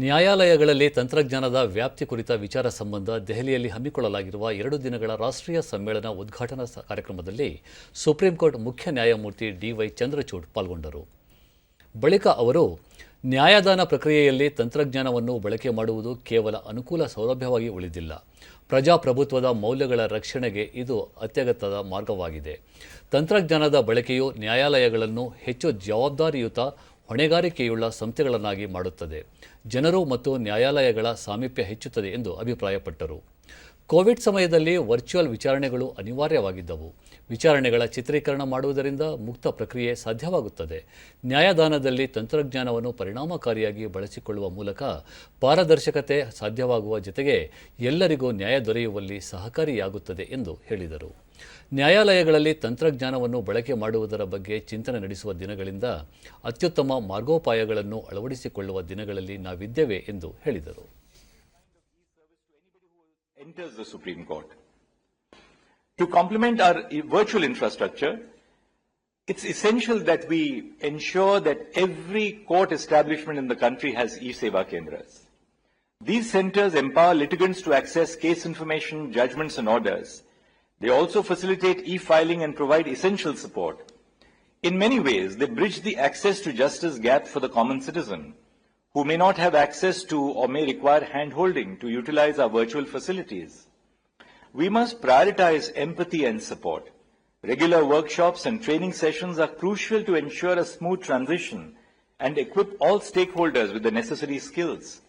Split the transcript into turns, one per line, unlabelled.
ನ್ಯಾಯಾಲಯಗಳಲ್ಲಿ ತಂತ್ರಜ್ಞಾನದ ವ್ಯಾಪ್ತಿ ಕುರಿತ ವಿಚಾರ ಸಂಬಂಧ ದೆಹಲಿಯಲ್ಲಿ ಹಮ್ಮಿಕೊಳ್ಳಲಾಗಿರುವ ಎರಡು ದಿನಗಳ ರಾಷ್ಟ್ರೀಯ ಸಮ್ಮೇಳನ ಉದ್ಘಾಟನಾ ಕಾರ್ಯಕ್ರಮದಲ್ಲಿ ಸುಪ್ರೀಂ ಕೋರ್ಟ್ ಮುಖ್ಯ ನ್ಯಾಯಮೂರ್ತಿ ಡಿವೈ ಚಂದ್ರಚೂಡ್ ಪಾಲ್ಗೊಂಡರು. ಬಳಿಕ ಅವರು, ನ್ಯಾಯದಾನ ಪ್ರಕ್ರಿಯೆಯಲ್ಲಿ ತಂತ್ರಜ್ಞಾನವನ್ನು ಬಳಕೆ ಮಾಡುವುದು ಕೇವಲ ಅನುಕೂಲ ಸೌಲಭ್ಯವಾಗಿ ಉಳಿದಿಲ್ಲ. ಪ್ರಜಾಪ್ರಭುತ್ವದ ಮೌಲ್ಯಗಳ ರಕ್ಷಣೆಗೆ ಇದು ಅತ್ಯಗತ್ಯದ ಮಾರ್ಗವಾಗಿದೆ. ತಂತ್ರಜ್ಞಾನದ ಬಳಕೆಯು ನ್ಯಾಯಾಲಯಗಳನ್ನು ಹೆಚ್ಚು ಜವಾಬ್ದಾರಿಯುತ ಹೊಣೆಗಾರಿಕೆಯುಳ್ಳ ಸಂಸ್ಥೆಗಳನ್ನಾಗಿ ಮಾಡುತ್ತದೆ. ಜನರು ಮತ್ತು ನ್ಯಾಯಾಲಯಗಳ ಸಾಮೀಪ್ಯ ಹೆಚ್ಚುತ್ತದೆ ಎಂದು ಅಭಿಪ್ರಾಯಪಟ್ಟರು. ಕೋವಿಡ್ ಸಮಯದಲ್ಲಿ ವರ್ಚುವಲ್ ವಿಚಾರಣೆಗಳು ಅನಿವಾರ್ಯವಾಗಿದ್ದವು. ವಿಚಾರಣೆಗಳ ಚಿತ್ರೀಕರಣ ಮಾಡುವುದರಿಂದ ಮುಕ್ತ ಪ್ರಕ್ರಿಯೆ ಸಾಧ್ಯವಾಗುತ್ತದೆ. ನ್ಯಾಯದಾನದಲ್ಲಿ ತಂತ್ರಜ್ಞಾನವನ್ನು ಪರಿಣಾಮಕಾರಿಯಾಗಿ ಬಳಸಿಕೊಳ್ಳುವ ಮೂಲಕ ಪಾರದರ್ಶಕತೆ ಸಾಧ್ಯವಾಗುವ ಜೊತೆಗೆ ಎಲ್ಲರಿಗೂ ನ್ಯಾಯ ದೊರೆಯುವಲ್ಲಿ ಸಹಕಾರಿಯಾಗುತ್ತದೆ ಎಂದು ಹೇಳಿದರು. ನ್ಯಾಯಾಲಯಗಳಲ್ಲಿ ತಂತ್ರಜ್ಞಾನವನ್ನು ಬಳಕೆ ಮಾಡುವುದರ ಬಗ್ಗೆ ಚಿಂತನೆ ನಡೆಸುವ ದಿನಗಳಿಂದ ಅತ್ಯುತ್ತಮ ಮಾರ್ಗೋಪಾಯಗಳನ್ನು ಅಳವಡಿಸಿಕೊಳ್ಳುವ ದಿನಗಳಲ್ಲಿ ನಾವಿದ್ದೇವೆ ಎಂದು ಹೇಳಿದರು.
Enters the Supreme Court. To complement our virtual infrastructure, it's essential that we ensure that every court establishment in the country has e-Seva Kendras. These centers empower litigants to access case information, judgments and orders. They also facilitate e-filing and provide essential support. In many ways, they bridge the access to justice gap for the common citizen who may not have access to or may require hand-holding to utilize our virtual facilities. We must prioritize empathy and support. Regular workshops and training sessions are crucial to ensure a smooth transition and equip all stakeholders with the necessary skills.